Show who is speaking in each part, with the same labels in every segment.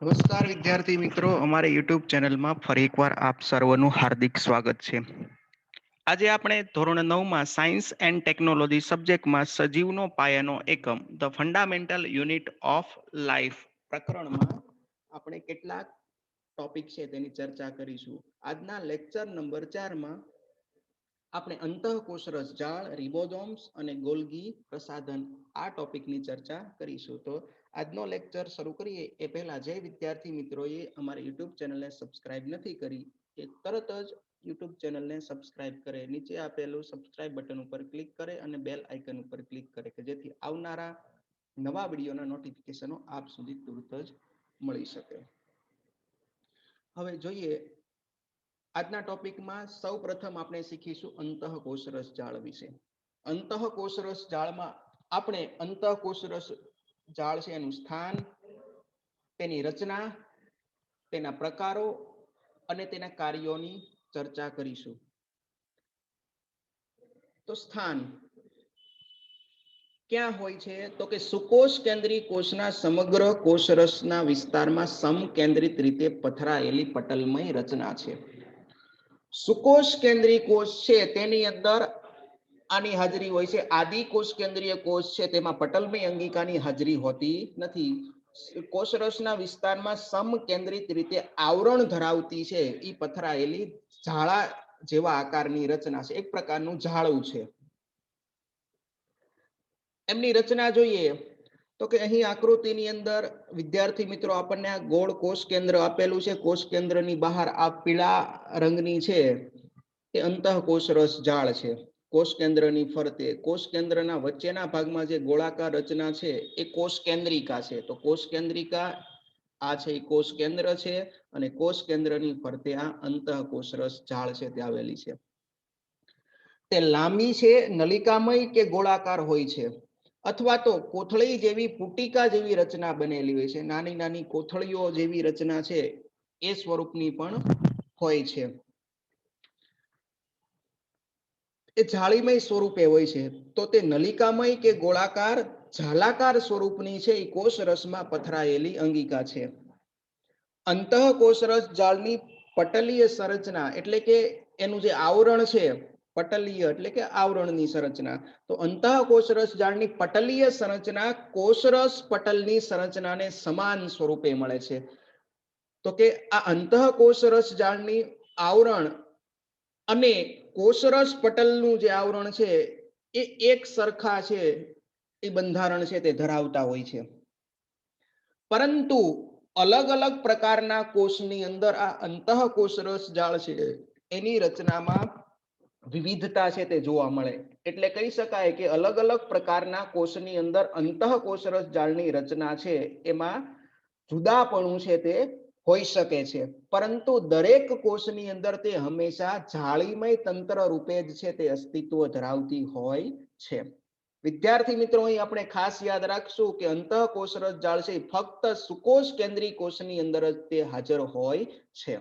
Speaker 1: નમસ્કાર વિદ્યાર્થી મિત્રો, અમારી યુટ્યુબ ચેનલમાં ફરી એકવાર આપ સર્વનું હાર્દિક સ્વાગત છે. આજે આપણે ધોરણ નવમાં સાયન્સ એન્ડ ટેકનોલોજી સબ્જેક્ટમાં સજીવનો પાયાનો એકમ the fundamental unit of life પ્રકરણમાં આપણે કેટલાક ટોપિક છે તેની ચર્ચા કરીશું. આજના લેક્ચર નંબર ચારમાં આપણે અંતઃકોષરસ જાળ રિબોઝોમ્સ અને ગોલ્ગી પ્રસાધન આ ટોપિકની ચર્ચા કરીશું. તો આજનો લેક્ચર શરૂ કરીએ. એ પહેલા જે વિદ્યાર્થી મિત્રોએ અમારી યુટ્યુબ ચેનલને સબસ્ક્રાઇબ નથી કરી, એ તરત જ યુટ્યુબ ચેનલને સબસ્ક્રાઇબ કરે. નીચે આપેલું સબસ્ક્રાઇબ બટન ઉપર ક્લિક કરે અને બેલ આઇકન ઉપર ક્લિક કરે કે જેથી આવનારા નવા વિડીયોના નોટિફિકેશનો આપ સુધી તુરત જ મળી શકે. હવે જોઈએ આજના ટોપિકમાં સૌ પ્રથમ આપણે શીખીશું અંતઃકોષરસ જાળ વિશે. અંતઃકોષરસ જાળમાં આપણે અંતઃકોષરસ જાળ છે એનું સ્થાન, તેની રચના, તેના પ્રકારો અને તેના કાર્યોની ચર્ચા કરીશું. તો સ્થાન. ક્યાં હોય છે? તો કે સુકોષ કેન્દ્રી કોષના સમગ્ર કોષરસના વિસ્તારમાં સમકેન્દ્રિત રીતે પથરાયેલી પટલમય રચના છે. સુકોષ કેન્દ્રી કોષ છે તેની અંદર આની હાજરી હોય છે. આદિ કોષ કેન્દ્રીય કોષ છે. તેમાં પટલમય અંગિકાની હાજરી હોતી નથી. કોષરસના વિસ્તારમાં સમકેન્દ્રિત રીતે આવરણ ધરાવતી છે. એ પથરાયેલી ઝાડા જેવા આકારની રચના છે. એક પ્રકારનું ઝાડું છે. એમની રચના જોઈએ તો કે અહીં આકૃતિની અંદર વિદ્યાર્થી મિત્રો આપણને આ ગોળ કોષ કેન્દ્ર આપેલું છે. કોષ કેન્દ્રની બહાર આ પીળા રંગની છે. એ અંતઃ કોષરસ ઝાડ છે. કોષ કેન્દ્રની ફરતે કોષ કેન્દ્રના વચ્ચેના ભાગમાં જે ગોળાકાર રચના છે, એ કોષ કેન્દ્રિકા છે. તો કોષ કેન્દ્રિકા આ છે, એ કોષ કેન્દ્ર છે અને કોષ કેન્દ્રની ફરતે આ અંતઃ કોષરસ ઝાડ છે તે આવેલી છે. તે લાંબી છે, નલિકામય કે ગોળાકાર હોય છે? અથવા તો કોથળી જેવી પુટિકા જેવી રચના બનેલી હોય છે? નાની નાની કોથળીઓ જેવી રચના છે, એ સ્વરૂપની પણ હોય છે. એ જાળીમય સ્વરૂપે હોય છે. તો તે નલિકામય કે ગોળાકાર, ઝાલાકાર સ્વરૂપની છે એ કોષ રસમાં પથરાયેલી અંગિકા છે. અંતઃ કોષરસ જાળની પટલીય સંરચના એટલે કે એનું જે આવરણ છે, પટલીય એટલે કે આવરણની સંરચના. તો અંતઃ કોષરસ જાળની પટલીય સંરચના કોષરસ પટલની સંરચનાને સમાન સ્વરૂપે મળે છે. તો કે આ અંતઃ કોષરસ જાળની આવરણ અને કોષરસ પટલનું જે આવરણ છે, એ એક સરખા છે, એ બંધારણ છે તે ધરાવતા હોય છે. પરંતુ અલગ અલગ પ્રકારના કોષની અંદર આ અંતઃ કોષરસ જાળ છે, એની રચનામાં વિવિધતા છે તે જોવા મળે. એટલે કહી શકાય કે અલગ અલગ પ્રકારના કોષની અંદર અંતઃ કોષરસ જાળની રચના છે, એમાં જુદાપણું છે તે હોઈ શકે છે. પરંતુ દરેક કોષની અંદર તે હંમેશા જાળીમય તંત્ર રૂપે જ છે, તે અસ્તિત્વ ધરાવતી હોય છે. વિદ્યાર્થી મિત્રો, અહીં આપણે ખાસ યાદ રાખશું કે અંતઃ કોષરસ જાળ છે ફક્ત સુકોષ કેન્દ્રી કોષની અંદર જ તે હાજર હોય છે.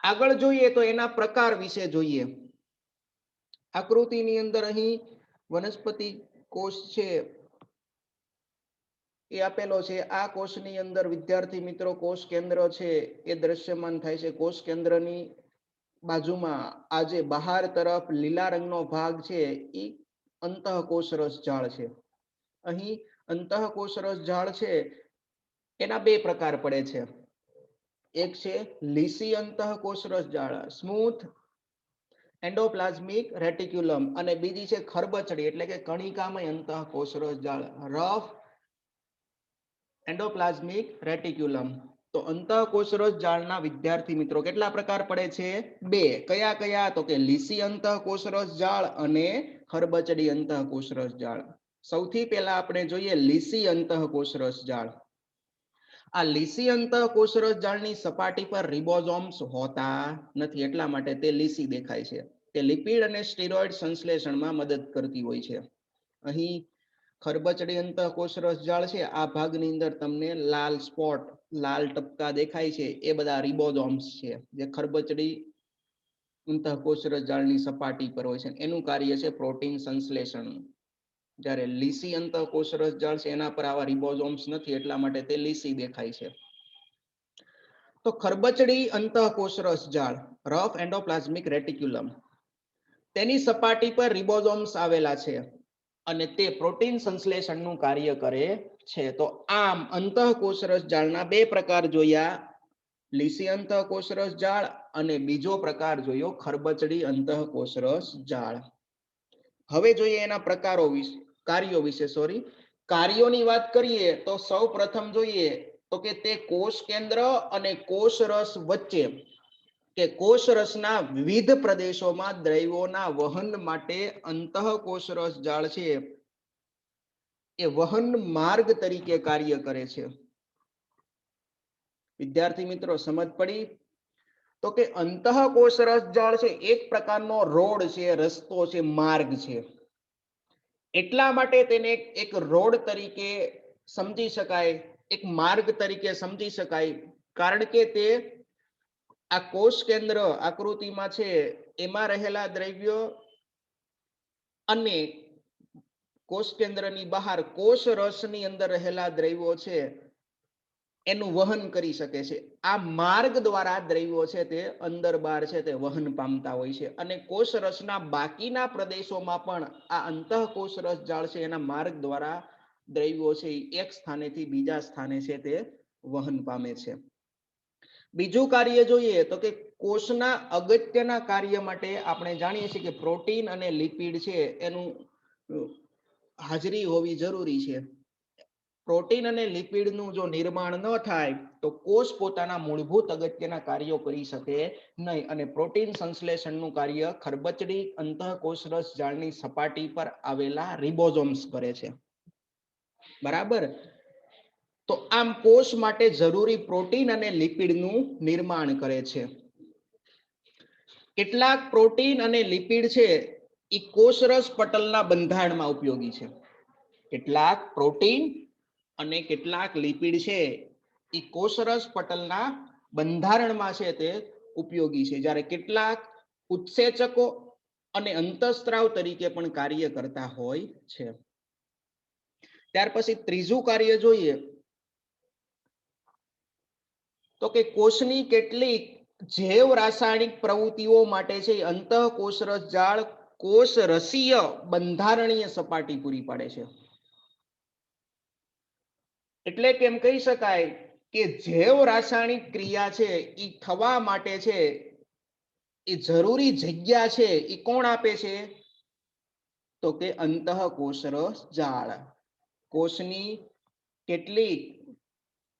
Speaker 1: આગળ જોઈએ તો એના પ્રકાર વિશે જોઈએ. આકૃતિની અંદર અહીં વનસ્પતિ કોષ છે એ આપેલો છે, આ કોષની અંદર વિદ્યાર્થી મિત્રો કોષ કેન્દ્ર છે, એ દ્રશ્યમાન થાય છે. કોષ કેન્દ્રની બાજુમાં આ બહાર તરફ લીલા રંગનો ભાગ છે, એ અંતઃ કોષરસ ઝાડ છે. અહીં અંતઃ કોષરસ ઝાડ છે, એના બે પ્રકાર પડે છે. એક છે લીસી અંતઃ કોષરસ ઝાડ સ્મૂથ એન્ડોપ્લાઝમિક રેટિક્યુલમ અને બીજી છે ખરબચડી, એટલે કે કણિકામય અંતઃ કોષરસ ઝાડ રફ એન્ડોપ્લાઝમિક રેટિક્યુલમ તો અંતઃકોષરસ જાળના વિદ્યાર્થી મિત્રો, કેટલા પ્રકાર પડે છે? બે. કયા કયા? તો કે લીસી અંતઃકોષરસ જાળ અને ખરબચડી અંતઃકોષરસ જાળ. સૌથી પહેલા આપણે જોઈએ લીસી અંતઃકોષરસ જાળ. આ લીસી અંતઃકોષરસ જાળની સપાટી પર રિબોઝોમ્સ હોતા નથી, એટલા માટે તે લીસી દેખાય છે. તે લિપિડ અને સ્ટીરોઇડ સંશ્લેષણમાં મદદ કરતી હોય છે. અહીં ખરબચડી અંતઃકોષરસ જાળ છે. આ ભાગની અંદર તમને લાલ સ્પોટ, લાલ ટપકા દેખાય છે. એ બધા રિબોઝોમ્સ છે જે ખરબચડી અંતઃકોષરસ જાળની સપાટી પર હોય છે. એનું કાર્ય છે પ્રોટીન સંશ્લેષણ. જ્યારે લીસી અંતઃ કોષરસ જાળ છે, એના પર આવા રિબોઝોમ્સ નથી. એટલા માટે તે લીસી દેખાય છે. તો ખરબચડી અંતઃ કોષરસ જાળ, રફ એન્ડોપ્લાઝમિક રેટિક્યુલમ. તેની સપાટી પર રિબોઝોમ્સ આવેલા છે. અને તે પ્રોટીન સંશ્લેષણનું કાર્ય કરે છે. તો આમ અંતઃકોષરસ જાળના બે પ્રકાર જોયા. લીસી અંતઃ કોષરસ જાળ અને બીજો પ્રકાર જોયો ખરબચડી અંતઃકોષરસ જાળ. હવે જોઈએ એના પ્રકારો વિશે, કાર્યો વિશે સોરી કાર્યોની વાત કરીએ તો સૌ પ્રથમ જોઈએ તો કે તે કોષ કેન્દ્ર અને કોષરસ વચ્ચે કે કોષ રસના વિવિધ પ્રદેશોમાં દ્રવ્યોના વહન માટે અંતઃ કોષ જાળ છે. એ વહન માર્ગ તરીકે કાર્ય કરે છે. વિદ્યાર્થી મિત્રો, સમજ પડી? તો કે અંતઃ કોષ રસ જાળ છે, એક પ્રકારનો રોડ છે, રસ્તો છે, માર્ગ છે. એટલા માટે તેને એક રોડ તરીકે સમજી શકાય, એક માર્ગ તરીકે સમજી શકાય, કારણ કે તે આ કોષ કેન્દ્ર આકૃતિમાં છે, એમાં રહેલા દ્રવ્યો અને કોષ કેન્દ્રની બહાર કોષ રસની અંદર રહેલા દ્રવ્યો છે, એનું વહન કરી શકે છે. આ માર્ગ દ્વારા દ્રવ્યો છે તે અંદર બહાર છે તે વહન પામતા હોય છે અને કોષ રસના બાકીના પ્રદેશોમાં પણ આ અંતઃ કોષ રસ જાળ છે એના માર્ગ દ્વારા દ્રવ્યો છે એક સ્થાનેથી બીજા સ્થાને છે તે વહન પામે છે. બીજું કાર્ય જોઈએ તો કે કોષના અગત્યના કાર્ય માટે આપણે જાણીએ છીએ કે પ્રોટીન અને લિપિડ છે એનું હાજરી હોવી જરૂરી છે. પ્રોટીન અને લિપિડનું જો નિર્માણ ન થાય તો કોષ પોતાના મૂળભૂત અગત્યના કાર્યો કરી શકે નહીં અને પ્રોટીન સંશ્લેષણનું કાર્ય ખરબચડી અંતઃકોષરસ જાળની સપાટી પર આવેલા રિબોઝોમ્સ કરે છે. બરાબર? તો આમ કોષ માટે જરૂરી પ્રોટીન અને લિપિડનું નિર્માણ કરે છે. કેટલાક પ્રોટીન અને લિપિડ છે એ કોષરસ પટલના બંધારણમાં ઉપયોગી છે. કેટલાક પ્રોટીન અને કેટલાક લિપિડ છે એ કોષરસ પટલના બંધારણમાં છે તે ઉપયોગી છે. જ્યારે કેટલાક ઉત્સેચકો અને અંતઃસ્ત્રાવ તરીકે પણ કાર્ય કરતા હોય છે. ત્યાર પછી ત્રીજું કાર્ય જોઈએ તો કે કોષની કેટલીક જૈવ રાસાયણિક પ્રવૃત્તિઓ માટે છે અંતઃકોષરસ જાળ કોષ રસીય બંધારણીય સપાટી પૂરી પાડે છે. એટલે કેમ કહી શકાય કે જૈવ રાસાયણિક ક્રિયા છે એ થવા માટે છે એ જરૂરી જગ્યા છે એ કોણ આપે છે? તો કે અંતઃકોષરસ જાળ. કોષની કેટલીક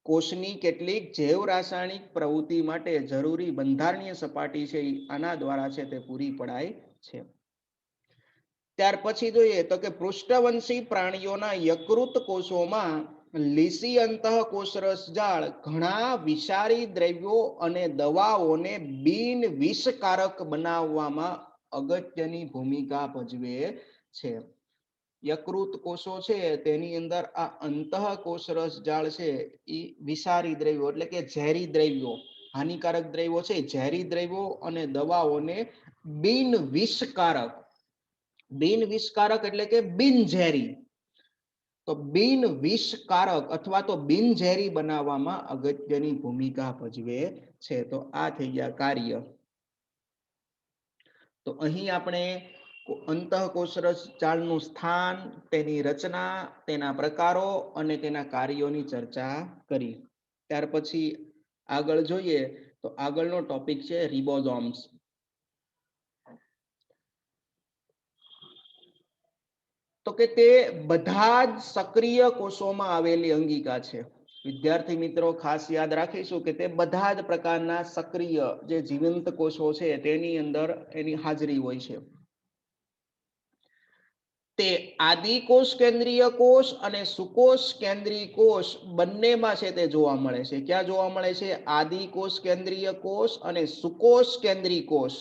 Speaker 1: કોષની કેટલીક જૈવ રાસાયણિક પ્રવૃત્તિ માટે જરૂરી બંધારણીય સપાટી છે આના દ્વારા છે તે પૂરી પડાય છે. ત્યાર પછી જોઈએ તો કે પૃષ્ઠવંશી પ્રાણીઓના યકૃત કોષોમાં લીસી અંતઃ કોષરસ જાળ ઘણા વિષારી દ્રવ્યો અને દવાઓને બિન વિષકારક બનાવવામાં અગત્યની ભૂમિકા ભજવે છે. યકૃત કોષો છે, તેની અંદર આ અંતઃ કોષરસ જાળ છે એ વિષારી દ્રવ્યો એટલે કે ઝેરી દ્રવ્યો, હાનિકારક દ્રવ્યો છે, ઝેરી દ્રવ્યો અને દવાઓને બિન વિષકારક બિન વિષકારક એટલે કે બિનઝેરી. તો બિન વિષકારક અથવા તો બિનઝેરી બનાવવામાં અગત્યની ભૂમિકા ભજવે છે. તો આ થઈ ગયા કાર્ય. તો અહીં આપણે અંતઃકોષરસ જાળનું સ્થાન, તેની રચના, તેના પ્રકારો અને તેના કાર્યોની ચર્ચા કરી. ત્યાર પછી આગળ જોઈએ તો આગળનો ટોપિક છે રિબોઝોમ્સ. તો કે તે બધા જ સક્રિય કોષોમાં આવેલી અંગિકા છે. વિદ્યાર્થી મિત્રો, ખાસ યાદ રાખીશું કે તે બધા જ પ્રકારના સક્રિય જે જીવંત કોષો છે તેની અંદર એની હાજરી હોય છે. તે આદિકોષ કેન્દ્રીય કોષ અને સુકોષ કેન્દ્રીય કોષ બંનેમાં છે તે જોવા મળે છે. ક્યાં જોવા મળે છે? આદિકોષ કેન્દ્રીય કોષ અને સુકોષ કેન્દ્રીય કોષ.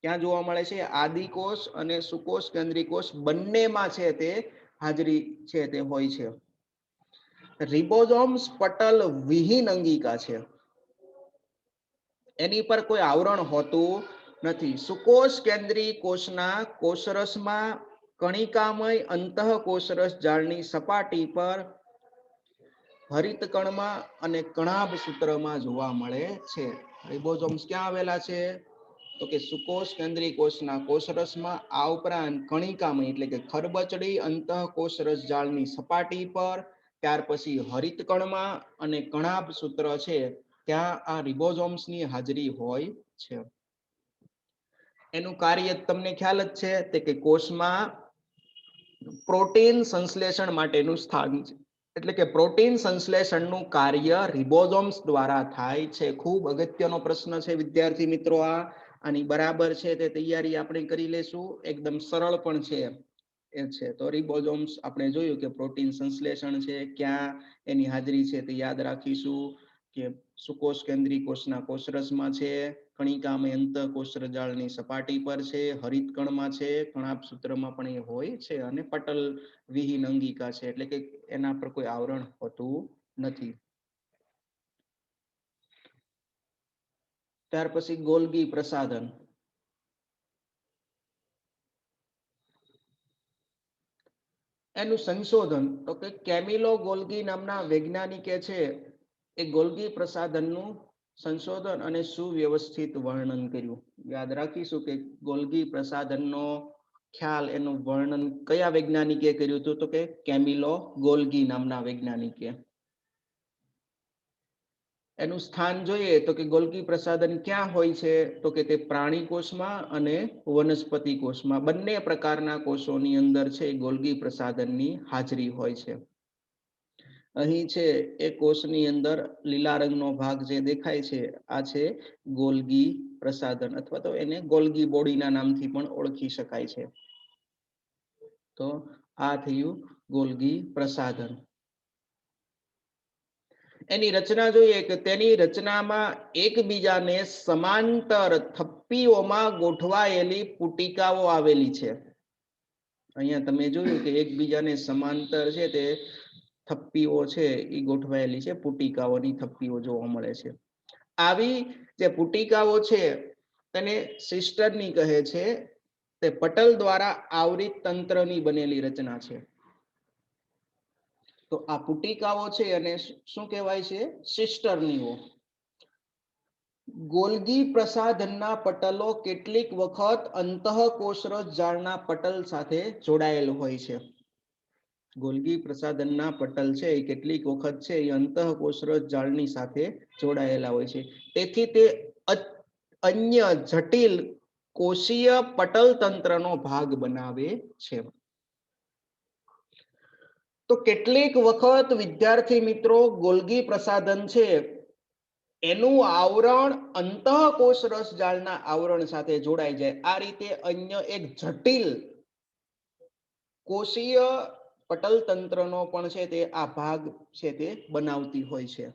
Speaker 1: ક્યાં જોવા મળે છે? આદિકોષ અને સુકોષ કેન્દ્રીય કોષ બંનેમાં છે તે હાજરી છે તે હોય છે. રિબોઝોમ્સ પટલ વિહીન અંગિકા છે. એની પર કોઈ આવરણ હોતું નથી. સુકોષ કેન્દ્રીય કોષના કોષરસમાં કણિકામય અંતઃકોષરસ જાળની સપાટી પર હરિતકણમાં અને કણાભ સૂત્રમાં જોવા મળે છે. રિબોઝોમ્સ ક્યાં આવેલા છે? તો કે સુકોષ કેન્દ્રીય કોષના કોષરસમાં. આ ઉપરાંત કણિકામય એટલે કે ખરબચડી અંતઃકોષરસ જાળની સપાટી પર, ત્યાર પછી હરિતકણમાં અને કણાભ સૂત્ર છે. ત્યાં આ રિબોઝોમ્સની હાજરી હોય છે. એનું કાર્ય તમને ખ્યાલ જ છે તે કે કોષમાં પ્રોટીન સંશ્લેષણ માટેનું સ્થાન છે. એટલે કે પ્રોટીન સંશ્લેષણનું કાર્ય રિબોઝોમ્સ દ્વારા થાય છે. ખૂબ અગત્યનો પ્રશ્ન છે, વિદ્યાર્થી મિત્રો, આ. આની બરાબર છે તે તૈયારી આપણે કરી લેશું. એકદમ સરળ પણ છે એ છે. તો રિબોઝોમ્સ આપણે જોયું કે પ્રોટીન સંશ્લેષણ છે, ક્યાં એની હાજરી છે તે યાદ રાખીશું. કે સુકોષ કેન્દ્રી કોષના કોષરસમાં છે, કણિકામાં અંત કોષરજાળની સપાટી પર છે, હરિતકણમાં છે કણાપ સૂત્રમાં પણ એ હોય છે અને પટલ વિહીન અંગિકા છે, એટલે કે એના પર કોઈ આવરણ હોતું નથી. ત્યાર પછી ગોલગી પ્રસાધન. એનું સંશોધન, તો કે કેમિલો ગોલગી નામના વૈજ્ઞાનિકે છે એ ગોલગી પ્રસાધનનું સંશોધન અને સુવ્યવસ્થિત વર્ણન કર્યું. યાદ રાખીશું કે ગોલગી પ્રસાધનનો ખ્યાલ એનું વર્ણન કયા વૈજ્ઞાનિકે કર્યું હતું? તો કે કેમિલો ગોલગી નામના વૈજ્ઞાનિકે. એનું સ્થાન જોઈએ તો કે ગોલગી પ્રસાધન ક્યાં હોય છે? તો કે તે પ્રાણી કોષમાં અને વનસ્પતિ કોષમાં. બંને પ્રકારના કોષોની અંદર છે ગોલગી પ્રસાધનની હાજરી હોય છે. અહીં છે એ કોષની અંદર લીલા રંગનો ભાગ જે દેખાય છે, આ છે ગોલગી પ્રસાધન અથવા તો એને ગોલગી બોડીના નામથી પણ ઓળખી શકાય છે. તો આ થયું ગોલગી પ્રસાધન. એની રચના જોઈએ કે તેની રચનામાં એકબીજાને સમાંતર થપ્પીઓમાં ગોઠવાયેલી પુટિકાઓ આવેલી છે. અહીંયા તમે જોયું કે એકબીજાને સમાંતર છે તે થપ્પીઓ છે એ ગોઠવાયેલી છે, પુટિકાઓની થપ્પીઓ જોવા મળે છે. આવી જે પુટિકાઓ છે, તેને સિસ્ટરની કહે છે, તે પટલ દ્વારા આવરિત તંત્રની બનેલી રચના છે. તો આ પુટિકાઓ છે અને શું કહેવાય છે? સિસ્ટરનીઓ. ગોલગી પ્રસાધનના પટલો કેટલીક વખત અંતઃકોષરસ જાળના પટલ સાથે જોડાયેલ હોય છે. ગોલ્ગી પ્રસાદનના પટલ છે, એ કેટલીક વખત છે, એ અંતઃકોષરસ જાળની સાથે જોડાયેલા હોય છે. તેથી તે અન્ય જટિલ કોષીય પટલ તંત્રનો ભાગ બનાવે છે. તો કેટલીક વખત વિદ્યાર્થી મિત્રો, ગોલગી પ્રસાધન છે, એનું આવરણ અંતઃકોષ રસ જાળના આવરણ સાથે જોડાઈ જાય. આ રીતે અન્ય એક જટિલ કોષીય પટલ તંત્રનો પણ છે તે આ ભાગ છે તે બનાવતી હોય છે.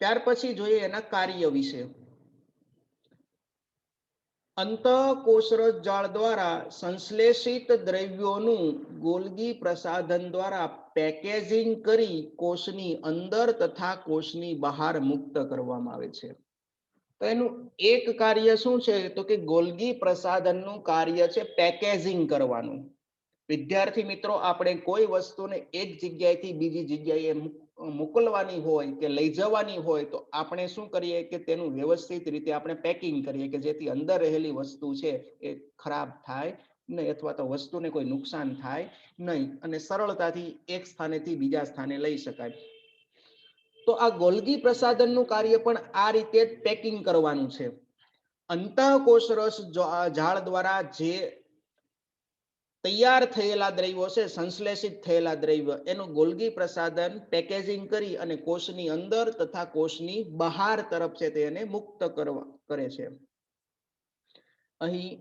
Speaker 1: ત્યાર પછી જોઈએ એના કાર્ય વિશે. અંતઃકોષરસ જાળ દ્વારા સંશ્લેષિત દ્રવ્યોનું ગોલગી પ્રસાધન દ્વારા પેકેજિંગ કરી કોષની અંદર તથા કોષની બહાર મુક્ત કરવામાં આવે છે. તો એનું એક કાર્ય શું છે? તો કે ગોલગી પ્રસાધનનું કાર્ય છે પેકેજિંગ કરવાનું. વિદ્યાર્થી મિત્રો, આપણે કોઈ વસ્તુને એક જગ્યાએથી બીજી જગ્યાએ મોકલવાની હોય કે લઈ જવાની હોય, તો આપણે શું કરીએ કે તેનું વ્યવસ્થિત રીતે આપણે પેકિંગ કરીએ કે જેથી અંદર રહેલી વસ્તુ છે એ ખરાબ થાય નહીં અથવા તો વસ્તુને કોઈ નુકસાન થાય નહીં અને સરળતાથી એક સ્થાનેથી બીજા સ્થાને લઈ શકાય. તો આ ગોલગી પ્રસાધનનું કાર્ય પણ આ રીતે પેકિંગ કરવાનું છે. અંતઃકોષ રસ ઝાડ દ્વારા જે તૈયાર થયેલા દ્રવ્યો છે, સંશ્લેષિત થયેલા દ્રવ્ય, એનું ગોલગી પ્રસાધન પેકેજિંગ કરી અને કોષની અંદર તથા કોષની બહાર તરફ છે તેને મુક્ત કરવા, કરે છે. અહીં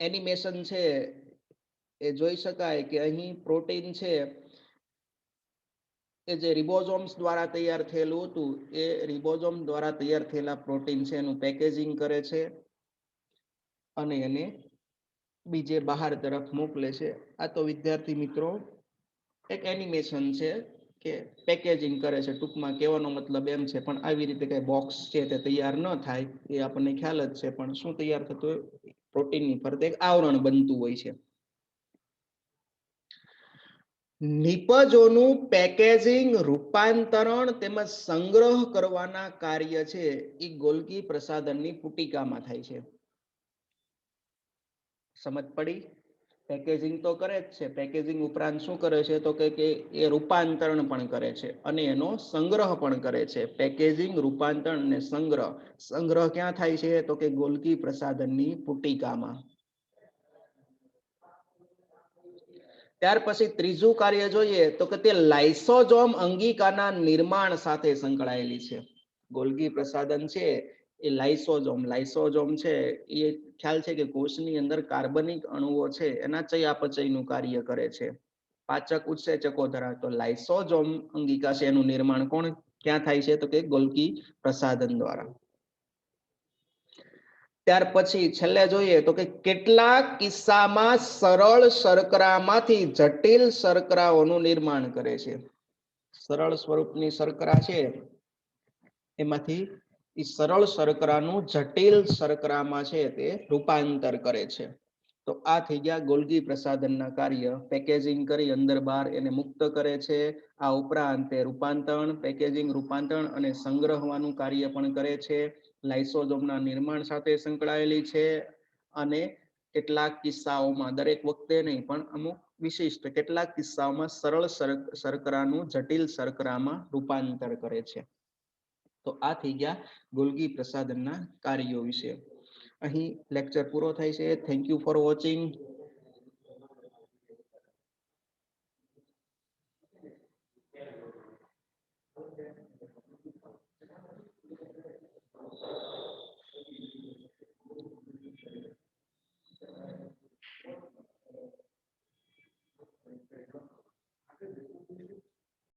Speaker 1: એનિમેશન છે, એ જોઈ શકાય કે અહીં પ્રોટીન છે એ જે રિબોઝોમ્સ દ્વારા તૈયાર થયેલું હતું, એ રિબોઝોમ દ્વારા તૈયાર થયેલા પ્રોટીન છે, એનું પેકેજિંગ કરે છે અને એને બીજે બહાર તરફ મોકલે છે. આ તો વિદ્યાર્થી મિત્રો, એક એનિમેશન છે કે પેકેજિંગ કરે છે. ટૂંકમાં કહેવાનો મતલબ એમ છે, પણ આવી રીતે કઈ બોક્સ છે તે તૈયાર ન થાય, એ આપણને ખ્યાલ જ છે, પણ શું તૈયાર થતું હોય? પ્રોટીનની ફરતે એક આવરણ બનતું હોય છે. નિપજોનું પેકેજિંગ, રૂપાંતરણ તેમજ સંગ્રહ કરવાના કાર્ય છે એ ગોલકી પ્રસાધનની પુટિકામાં થાય છે. સમજ પડી? પેકેજિંગ તો કરે જ છે. પેકેજિંગ ઉપરાંત શું કરે છે? તો કે કે એ રૂપાંતરણ પણ કરે છે અને એનો સંગ્રહ પણ કરે છે. પેકેજિંગ, રૂપાંતરણ અને સંગ્રહ. સંગ્રહ ક્યાં થાય છે? તો કે ગોલકી પ્રસાધનની પુટિકામાં. ત્યાર પછી ત્રીજું કાર્ય જોઈએ તો કે તે લાઇસોજોમ અંગિકાના નિર્માણ સાથે સંકળાયેલી છે. ગોલ્ગી પ્રસાધન છે, એ લાઇસોજોમ લાઇસોજોમ છે, એ ખ્યાલ છે કે કોષની અંદર કાર્બનિક અણુઓ છે, એના ચયાપચયનું કાર્ય કરે છે. પાચક ઉત્સેચકો ધરાવતો લાઇસોજોમ અંગિકા છે, એનું નિર્માણ કોણ, ક્યાં થાય છે? તો કે ગોલ્ગી પ્રસાધન દ્વારા. ત્યાર પછી છેલ્લે જોઈએ તો કે કેટલા કિસ્સામાં સરળ શર્કરામાંથી જટિલ શર્કરાઓનું નિર્માણ કરે છે. સરળ સ્વરૂપની શર્કરા છે. એમાંથી એ સરળ શર્કરાનું જટિલ શર્કરામાં છે તે રૂપાંતર કરે છે. તો આ થઈ ગયા ગોલગી પ્રસાધનના કાર્ય. પેકેજિંગ કરી અંદર બહાર એને મુક્ત કરે છે. આ ઉપરાંત તે રૂપાંતરણ, પેકેજિંગ, રૂપાંતરણ અને સંગ્રહવાનું કાર્ય પણ કરે છે. લાઇસોજોમના નિર્માણ સાથે સંકળાયેલી છે અને કેટલાક કિસ્સાઓમાં, દરેક વખતે નહીં, પણ અમુક વિશિષ્ટ કેટલાક કિસ્સાઓમાં સરળ શર્કરાનું જટિલ શર્કરામાં રૂપાંતર કરે છે. તો આ થઈ ગયા ગુલગી પ્રસાદનના કાર્યો વિશે. અહીં લેક્ચર પૂરો થાય છે. Thank you for watching